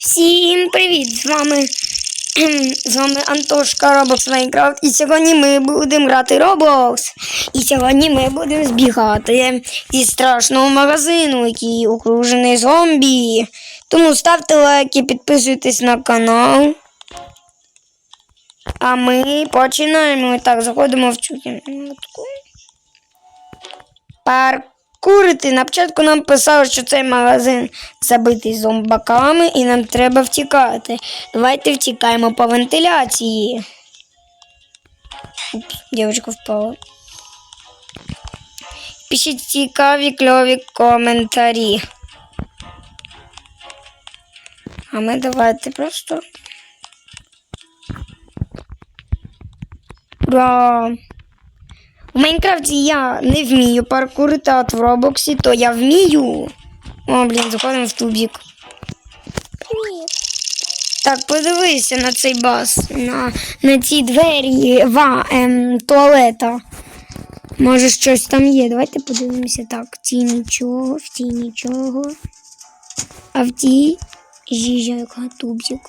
Всім привіт! З вами з вами Антошка Roblox Minecraft. І сьогодні ми будемо грати Roblox. І сьогодні ми будемо збігати зі страшного магазину, який окружений зомбі. Тому ставте лайки, підписуйтесь на канал. А ми починаємо. Так, заходимо в цю кімнатку. Паркурити. На початку нам писали, що цей магазин забитий зомбаками і нам треба втікати. Давайте втікаємо по вентиляції. Упс, дівчинка впала. Пишіть цікаві кльові коментарі. А ми давайте просто. Ура! У Майнкрафті я не вмію паркурити, а от в Роблоксі то я вмію. О, блін, заходимо в тубік. Привіт. Так, подивися на цей бас, на, на ці двері ва, ем, туалета. Може, щось там є. Давайте подивимося. Так, в ті нічого, в ті нічого. А в ті жижа, яка тубзик.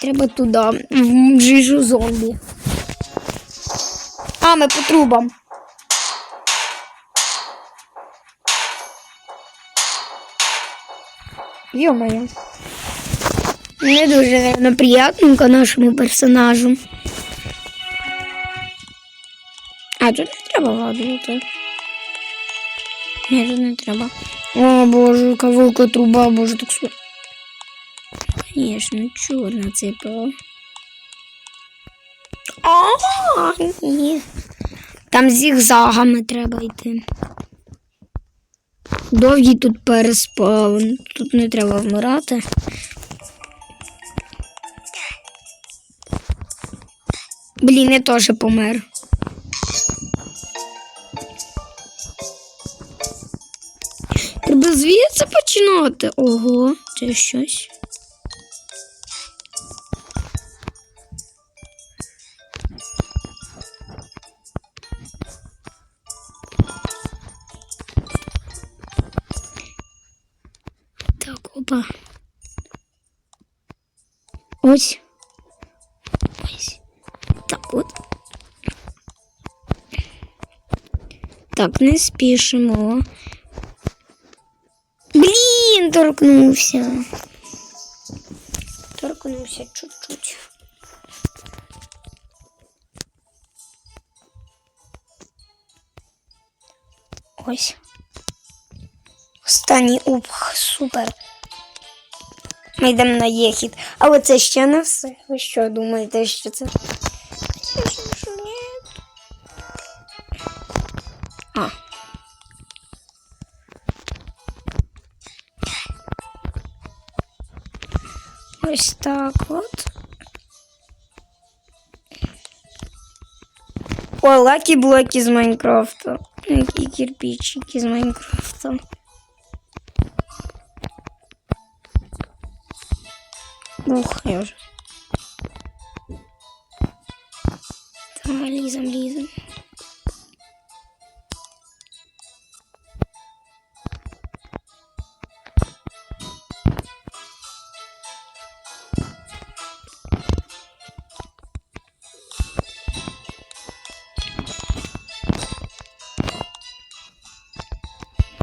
Треба туди, в жижу зомбі. А, ми по трубам. Ё-моё. Не дуже, наверное, приятненько нашому персонажу. А, тут не треба вгадувати. Ні, тут не треба. О, боже, яка велика труба, боже, так су. Конечно, чорна цепила. А, ні. Там зігзагами треба йти. Довгий тут переспав. Тут не треба вмирати. Блін, я теж помер. Треба звідси починати. Ого, це щось. Ось. Ось. Так, от. Так, не спішимо. Блін, торкнувся. Торкнувся чуть-чуть. Ось. Останній упх, супер. Ми йдемо на єхід. Але це ще не все. Ви що думаєте, що це? Звісно, що ні. А. Ось так от. О, лакі блоки з Майнкрафта. Які кирпичики з Майнкрафта. Ух, я вже. Та, лізем, лізем.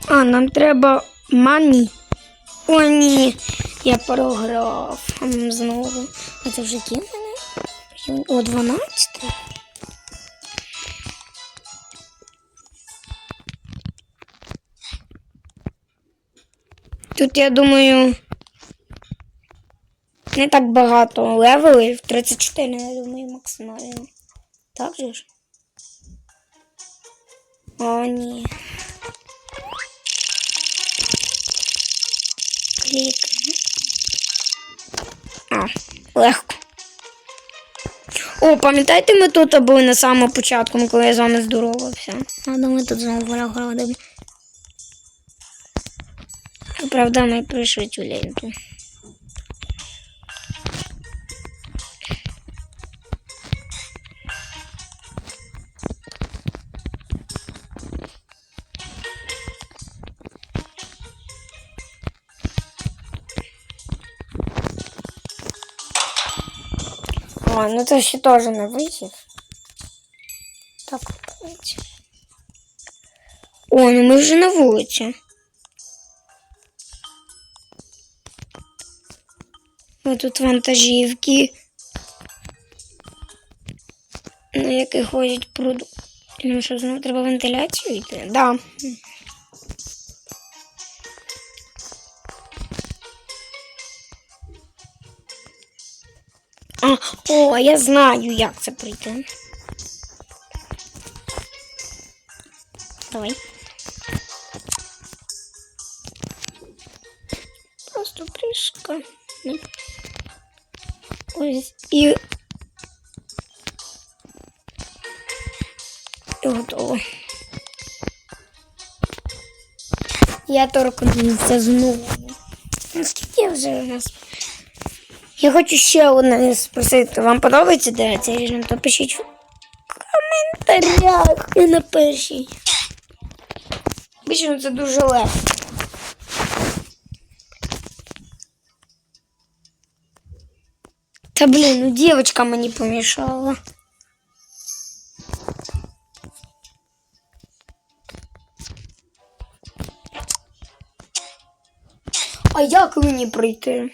А, нам треба мані. О, ні. Я програв знову. А це вже кінь мене? О, 12. Тут, я думаю, не так багато левелів. 34, я думаю, максимально. Так же ж? О, ні. Клікаємо. А, легко. О, пам'ятаєте, ми тут були на самому початку, коли я з вами здоровався? А ми тут знову вороградимо. Правда, ми прийшли цю ленту. Ну це ще теж не вихід. Так, виходить. О, ну ми вже на вулиці. Ось тут вантажівки, на яких ходять продукти. Ну що, знову треба вентиляцію йти? Да. А, о, я знаю, як це пройти. Давай. Просто прыжка. Ну. Ось і. І готово. Я торкнувся знову. Ну, Скільки вже у нас? Я хочу ще одне спросити. Вам подобається де цей режим? То пишіть в коментарях і на. Бачимо, це дуже легко. Та блін, ну дівчинка мені помішала. А як мені пройти?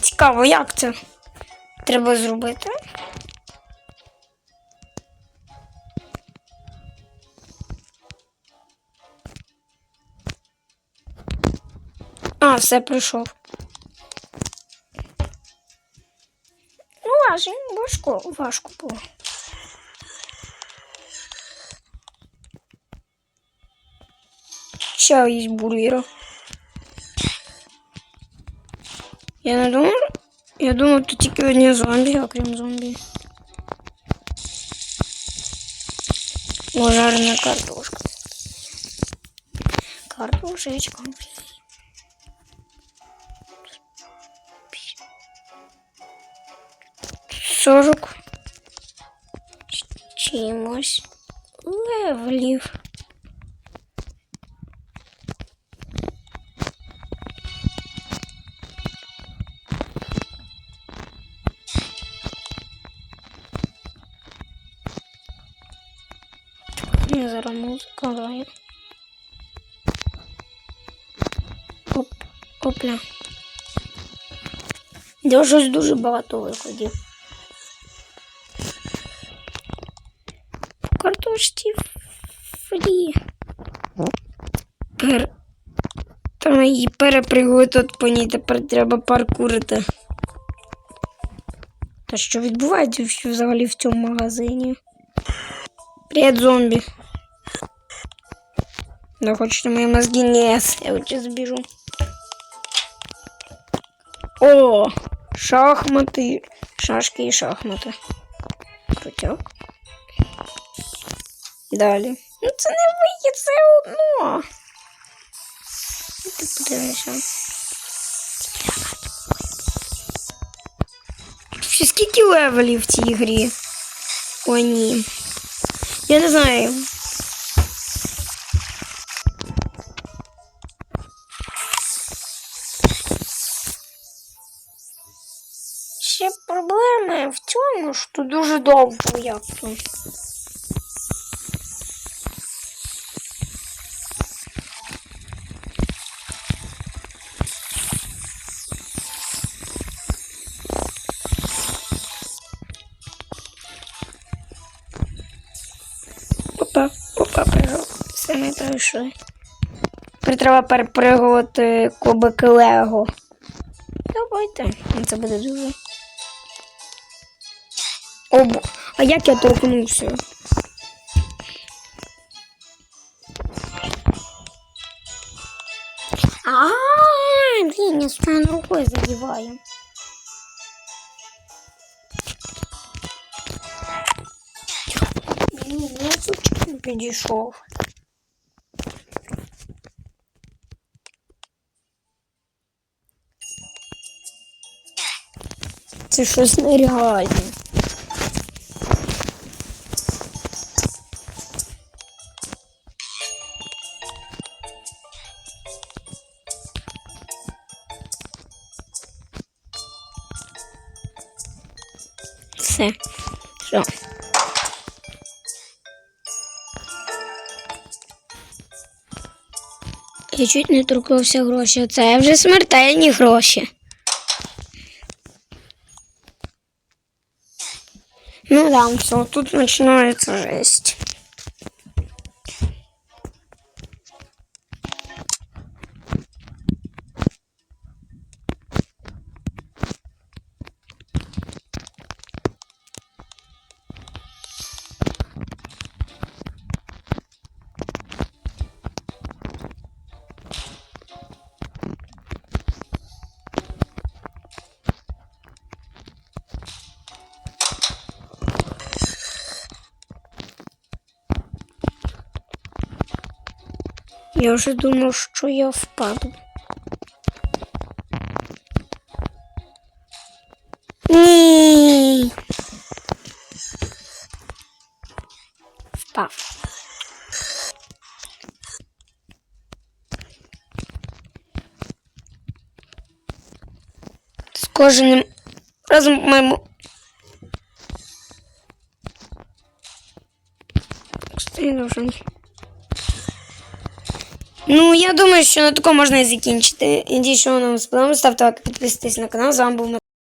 Цікаво, як це треба зробити? А, все прийшов. Ну, важко, важко, важко було. Ще є бургера. Я не думав. Я думав, тут тільки одні зомбі, окрім зомбі. О, жарена картошка. Картошечка. Сорок. З чимось. Левлів. Я зараз музику граю. Оп, опля. Я щось дуже багато виходів. Картошці фрі. Пер... Там її перепригли тут по ній, тепер треба паркурити. Та що відбувається взагалі в цьому магазині? Привет, зомби. Да хочешь мои мозги? Нет, я вот сейчас сбежу. О, шахматы. Шашки и шахматы. Крутяк. Далі. Ну це не вихід, це одно. Ти подивишся. Ще скільки левелів в цій грі? О, ні. Я не знаю. В цьому, що дуже довго як то. Опа, опа. Все ми пройшли. Тепер треба перепригувати кубики Лего. Давайте. Ну, Це буде дуже. О, бо- а як я торкнувся? А, блін, я стану рукою задіваю. Блін, я случайно підійшов. Це щось нереальне. Все. Що? Я чуть не торкнувся гроші. Це вже смертельні гроші. Ну да, все, тут починається жесть. Я вже думав, що я впаду. Ні. Впав. З кожним разом маємо. Стой должен. Ну, я думаю, що на такому можна і закінчити. Надіюсь, що вам сподобалось. Ставте лайк, підписуйтесь на канал. З вами був Мат-